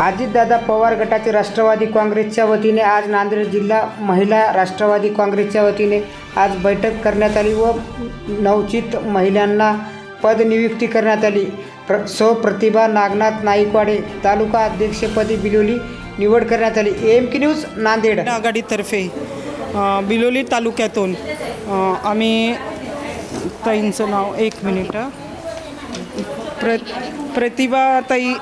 अजितदादा पवार गटाचे राष्ट्रवादी काँग्रेसच्या वतीने आज नांदेड जिल्हा महिला राष्ट्रवादी काँग्रेसच्या वतीने आज बैठक करण्यात आली व नवचित महिलांना पदनियुक्ती करण्यात आली. प्र सौ प्रतिभा नागनाथ नाईकवाडे तालुका अध्यक्षपदी बिलोली निवड करण्यात आली. एम की न्यूज नांदेड. आघाडीतर्फे बिलोली तालुक्यातून आम्ही ताईंचं नाव एक मिनिट. प्र प्रतिभाताई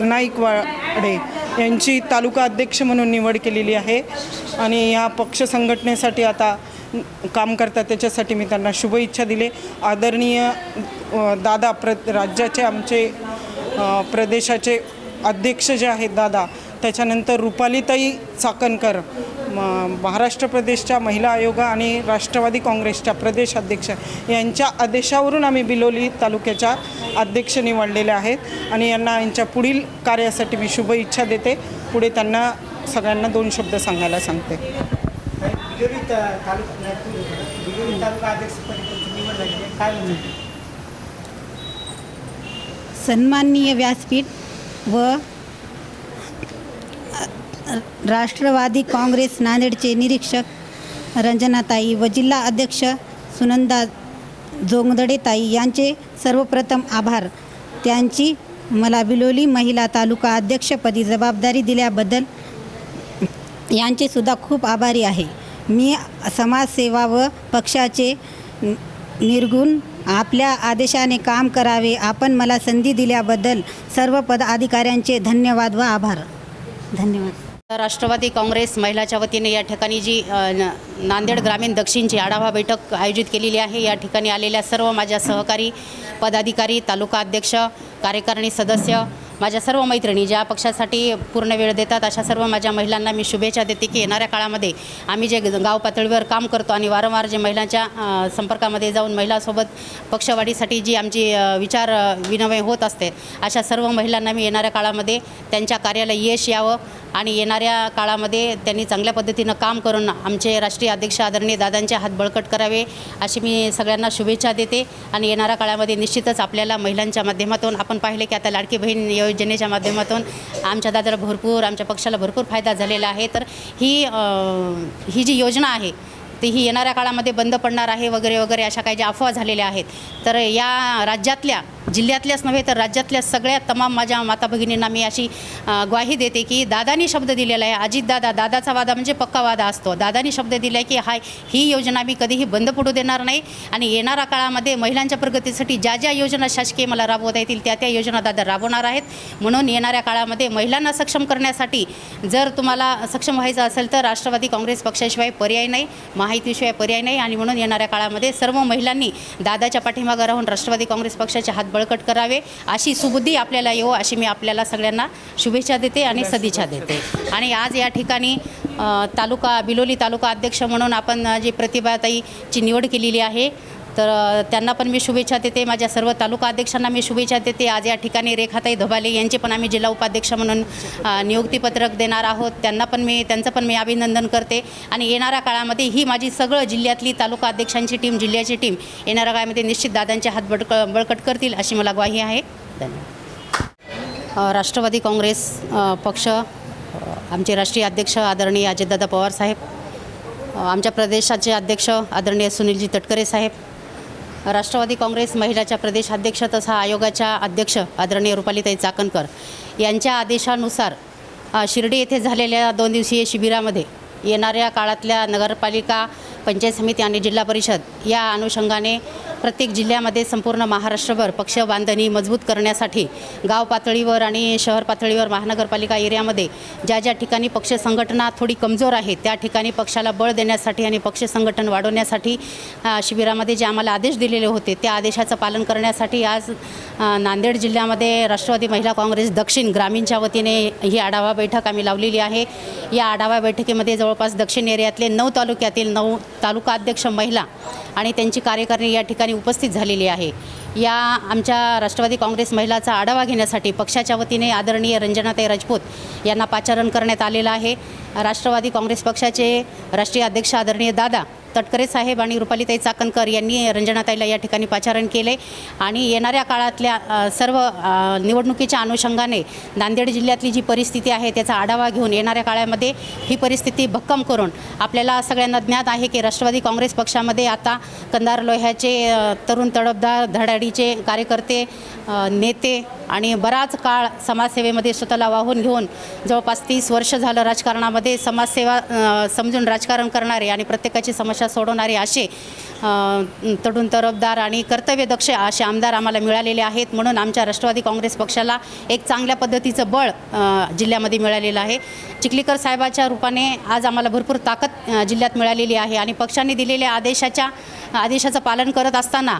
नाईकवाड यांची तालुका अध्यक्ष म्हणून निवड केलेली आहे. आणि या पक्ष संघटनेसाठी आता काम करतात त्याच्यासाठी मी त्यांना शुभेच्छा दिले. आदरणीय दादा प्र राज्याचे आमचे प्रदेशाचे अध्यक्ष जे आहेत दादा त्याच्यानंतर रुपालीताई चाकणकर म- महाराष्ट्र प्रदेशच्या महिला आयोग आणि राष्ट्रवादी काँग्रेसच्या प्रदेश अध्यक्ष यांच्या आदेशावरून आम्ही बिलोली तालुक्याच्या अध्यक्ष निवडलेले आहेत आणि यांना यांच्या पुढील कार्यासाठी मी शुभेच्छा देते. पुढे त्यांना सगळ्यांना दोन शब्द सांगायला सांगते. सन्माननीय व्यासपीठ व राष्ट्रवादी काँग्रेस नांदेडचे निरीक्षक रंजनाताई व जिल्हा अध्यक्ष सुनंदा जोंगदडेताई यांचे सर्वप्रथम आभार. त्यांची मला बिलोली महिला तालुका अध्यक्षपदी जबाबदारी दिल्याबद्दल यांचे सुद्धा खूप आभारी आहे. मी समाजसेवा व पक्षाचे निर्गुण आपल्या आदेशाने काम करावे आपण मला संधी दिल्याबद्दल सर्व पदाधिकाऱ्यांचे धन्यवाद व आभार. धन्यवाद. राष्ट्रवादी काँग्रेस महिलाच्या वतीने या ठिकाणी जी नांदेड ग्रामीण दक्षिणची आढावा बैठक आयोजित केलेली आहे या ठिकाणी आलेल्या सर्व माझ्या सहकारी पदाधिकारी तालुका अध्यक्ष कार्यकारिणी सदस्य माझ्या सर्व मैत्रिणी ज्या पक्षासाठी पूर्ण वेळ देतात अशा सर्व माझ्या महिलांना मी शुभेच्छा देते की येणाऱ्या काळामध्ये आम्ही जे गाव पातळीवर काम करतो आणि वारंवार जे महिलांच्या संपर्कामध्ये जाऊन महिलांसोबत पक्षवाढीसाठी जी आमची विचार विनिमय होत असते अशा सर्व महिलांना मी येणाऱ्या काळामध्ये त्यांच्या कार्याला यश यावं आणि येणाऱ्या काळामध्ये त्यांनी चांगल्या पद्धतीनं काम करून आमचे राष्ट्रीय अध्यक्ष आदरणीय दादांचे हात बळकट करावे अशी मी सगळ्यांना शुभेच्छा देते. आणि येणाऱ्या काळामध्ये निश्चितच आपल्याला महिलांच्या माध्यमातून आपण पाहिले की आता लाडकी बहीण योजनेच्या माध्यमातून आमच्या दादाला भरपूर आमच्या पक्षाला भरपूर फायदा झालेला आहे. तर ही ही जी योजना आहे ती ही येणाऱ्या काळामध्ये बंद पडणार आहे वगैरे वगैरे अशा काही ज्या अफवा झालेल्या आहेत. तर या राज्यातल्या जिल्ह्यातल्याच नव्हे तर राज्यातल्या सगळ्या तमाम माझ्या माता भगिनींना मी अशी ग्वाही देते की दादानी शब्द दिलेला आहे अजितदादा दादाचा वादा म्हणजे पक्का वादा असतो. दादानी शब्द दिला आहे की हा ही योजना मी कधीही बंद पडू देणार नाही आणि येणाऱ्या काळामध्ये महिलांच्या प्रगतीसाठी ज्या ज्या योजना शासकीय मला राबवता येतील त्या त्या योजना दादा राबवणार आहेत. म्हणून येणाऱ्या काळामध्ये महिलांना सक्षम करण्यासाठी जर तुम्हाला सक्षम व्हायचं असेल तर राष्ट्रवादी काँग्रेस पक्षाशिवाय पर्याय नाही माहितीशिवाय पर्याय नाही आणि म्हणून येणाऱ्या काळामध्ये सर्व महिलांनी दादाच्या पाठीमागं राहून राष्ट्रवादी काँग्रेस पक्षाचे हात बळकट करावे. अशी सुबुद्धी आपल्याला येऊ अशी मी आपल्याला सगळ्यांना शुभेच्छा देते आणि सदिच्छा देते. आणि आज या ठिकाणी तालुका बिलोली तालुका अध्यक्ष म्हणून आपण जी प्रतिभाताईची निवड केलेली आहे तर त्यांना पण मी शुभेच्छा देते. माझ्या सर्व तालुका अध्यक्षांना मी शुभेच्छा देते. आज या ठिकाणी रेखाताई धबाले यांचे पण आम्ही जिल्हा उपाध्यक्ष म्हणून नियुक्तीपत्रक देणार आहोत. त्यांना पण मी त्यांचं पण मी अभिनंदन करते. आणि येणाऱ्या काळामध्ये ही माझी सगळं जिल्ह्यातली तालुका अध्यक्षांची टीम जिल्ह्याची टीम येणाऱ्या काळामध्ये निश्चित दादांचे हात बडक बळकट करतील अशी मला ग्वाही आहे. धन्यवाद. राष्ट्रवादी काँग्रेस पक्ष आमचे राष्ट्रीय अध्यक्ष आदरणीय अजितदादा पवार साहेब आमच्या प्रदेशाचे अध्यक्ष आदरणीय सुनीलजी तटकरे साहेब राष्ट्रवादी काँग्रेस महिलाच्या प्रदेश अध्यक्ष तसा आयोगाच्या अध्यक्ष आदरणीय रुपालीताई चाकणकर यांच्या आदेशानुसार शिर्डी येथे झालेल्या दोन दिवसीय शिबिरामध्ये येणाऱ्या काळातल्या नगरपालिका पंचायत समिती आणि जिल्हा परिषद या अनुषंगाने प्रत्येक जिल्ह्यामध्ये संपूर्ण महाराष्ट्रभर पक्ष बांधणी मजबूत करण्यासाठी गाव पातळीवर आणि शहर पातळीवर महानगरपालिका एरियामध्ये ज्या ज्या ठिकाणी पक्ष संघटना थोडी कमजोर आहे त्या ठिकाणी पक्षाला बळ देण्यासाठी आणि पक्ष संघटन वाढवण्यासाठी शिबिरामध्ये जे आम्हाला आदेश दिलेले होते त्या आदेशाचं पालन करण्यासाठी आज नांदेड जिल्ह्यामध्ये राष्ट्रवादी महिला काँग्रेस दक्षिण ग्रामीणच्या वतीने ही आढावा बैठक आम्ही लावलेली आहे. या आढावा बैठकीमध्ये जवळपास दक्षिण एरियातले नऊ तालुक्यातील नऊ तालुका अध्यक्ष महिला आणि त्यांची कार्यकारिणी या ठिकाणी उपस्थित झालेली आहे. या आमच्या राष्ट्रवादी काँग्रेस महिलाचा आढावा घेण्यासाठी पक्षाच्या वतीने आदरणीय रंजनाताई राजपूत यांना पाचारण करण्यात आलेलं आहे. राष्ट्रवादी काँग्रेस पक्षाचे राष्ट्रीय अध्यक्ष आदरणीय दादा तटकरे साहेब आणि रुपालीताई चाकणकर यांनी रंजनाताईला या ठिकाणी पाचारण केले. आणि येणाऱ्या काळातल्या सर्व निवडणुकीच्या अनुषंगाने नांदेड जिल्ह्यातली जी परिस्थिती आहे त्याचा आढावा घेऊन येणाऱ्या काळामध्ये ही परिस्थिती भक्कम करून आपल्याला सगळ्यांना ज्ञात आहे की राष्ट्रवादी काँग्रेस पक्षामध्ये आता कंदार लोह्याचे तरुण तडफदार धडाडीचे कार्यकर्ते नेते आणि बराच काळ समाजसेवेमध्ये स्वतःला वाहून घेऊन जवळपास तीस वर्ष झालं राजकारणामध्ये समाजसेवा समजून राजकारण करणारे आणि प्रत्येकाची समस्या सोडवणारे असे तडून तरफदार आणि कर्तव्यदक्ष असे आमदार आम्हाला मिळालेले आहेत. म्हणून आमच्या राष्ट्रवादी काँग्रेस पक्षाला एक चांगल्या पद्धतीचं बळ जिल्ह्यामध्ये मिळालेलं आहे. चिखलीकर साहेबाच्या रूपाने आज आम्हाला भरपूर ताकद जिल्ह्यात मिळालेली आहे. आणि पक्षाने दिलेल्या आदेशाच्या आदेशाचं पालन करत असताना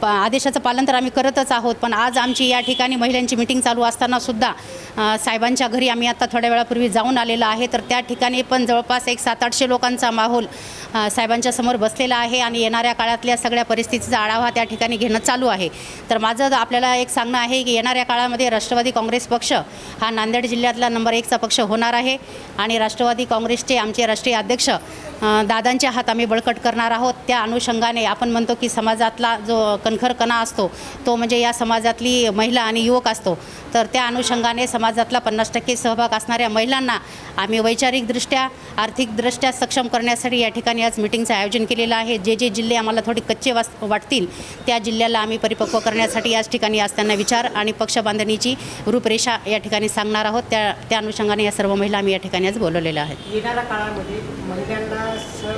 प आदेशाचं पालन तर आम्ही करतच आहोत पण आज आमची या ठिकाणी महिलांची मिटिंग चालू असताना सुद्धा साहेबांच्या घरी आम्ही आता थोड्या वेळापूर्वी जाऊन आलेलो आहे. तर त्या ठिकाणी पण जवळपास एक सात आठशे लोकांचा माहोल साहेबांच्या समोर बसलेला आहे आणि येणाऱ्या काळातल्या सगळ्या परिस्थितीचा आढावा त्या ठिकाणी घेणं चालू आहे. तर माझं आपल्याला एक सांगणं आहे की येणाऱ्या काळामध्ये राष्ट्रवादी काँग्रेस पक्ष हा नांदेड जिल्ह्यातला नंबर एकचा पक्ष होणार आहे आणि राष्ट्रवादी काँग्रेसचे आमचे राष्ट्रीय अध्यक्ष दादांच्या हात आम्ही बळकट करणार आहोत. त्या अनुषंगाने आपण म्हणतो की समाजातला जो कणखर कणा असतो तो म्हणजे या समाजातली महिला आणि युवक असतो. तर त्या अनुषंगाने समाजातला पन्नास टक्के सहभाग असणाऱ्या महिलांना आम्ही वैचारिकदृष्ट्या आर्थिकदृष्ट्या सक्षम करण्यासाठी या ठिकाणी आज मिटिंगचं आयोजन केलेलं आहे. जे जे जिल्हे आम्हाला थोडे कच्चे वास वाटतील त्या जिल्ह्याला आम्ही परिपक्व करण्यासाठी याच ठिकाणी आज त्यांना विचार आणि पक्ष बांधणीची रूपरेषा या ठिकाणी सांगणार आहोत. त्या त्या अनुषंगाने या सर्व महिला आम्ही या ठिकाणी आज बोलवलेल्या आहेत. येणाऱ्या काळामध्ये महिलांना स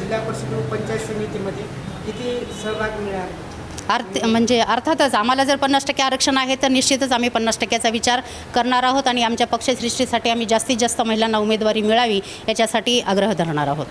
जिल्हा परिषद पंचायत समितीमध्ये किती सहभाग मिळाला? अर्थ म्हणजे अर्थातच आम्हाला जर पन्नास टक्के आरक्षण आहे तर निश्चितच आम्ही पन्नास टक्क्याचा विचार करणार आहोत आणि आमच्या पक्षसृष्टीसाठी आम्ही जास्तीत जास्त महिलांना उमेदवारी मिळावी याच्यासाठी आग्रह धरणार आहोत.